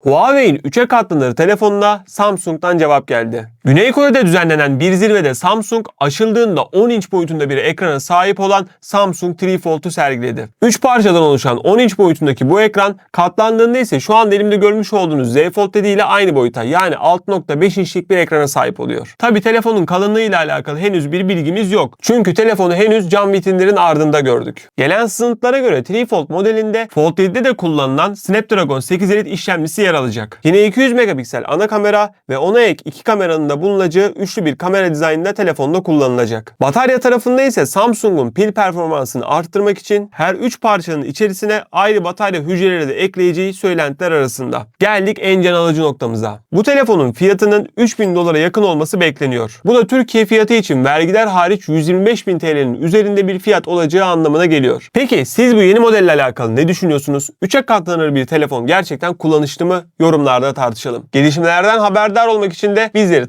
Huawei'in 3'e katlanır telefonuna Samsung'dan cevap geldi. Güney Kore'de düzenlenen bir zirvede Samsung aşıldığında 10 inç boyutunda bir ekrana sahip olan Samsung 3 Fold'u sergiledi. 3 parçadan oluşan 10 inç boyutundaki bu ekran katlandığında ise şu anda elimde görmüş olduğunuz Z Fold dediğiyle aynı boyuta yani 6.5 inçlik bir ekrana sahip oluyor. Tabi telefonun kalınlığı ile alakalı henüz bir bilgimiz yok. Çünkü telefonu henüz cam vitrinlerin ardında gördük. Gelen sızıntılara göre 3 Fold modelinde Fold 7'de de kullanılan Snapdragon 8 Elite işlemcisi yer alacak. Yine 200 megapiksel ana kamera ve ona ek iki kameranın da bulunacağı üçlü bir kamera dizaynında telefonda kullanılacak. Batarya tarafında ise Samsung'un pil performansını arttırmak için her 3 parçanın içerisine ayrı batarya hücreleri de ekleyeceği söylentiler arasında. Geldik en can alıcı noktamıza. Bu telefonun fiyatının 3000 dolara yakın olması bekleniyor. Bu da Türkiye fiyatı için vergiler hariç 125 bin TL'nin üzerinde bir fiyat olacağı anlamına geliyor. Peki siz bu yeni modelle alakalı ne düşünüyorsunuz? 3'e katlanır bir telefon gerçekten kullanışlı mı? Yorumlarda tartışalım. Gelişmelerden haberdar olmak için de bizleri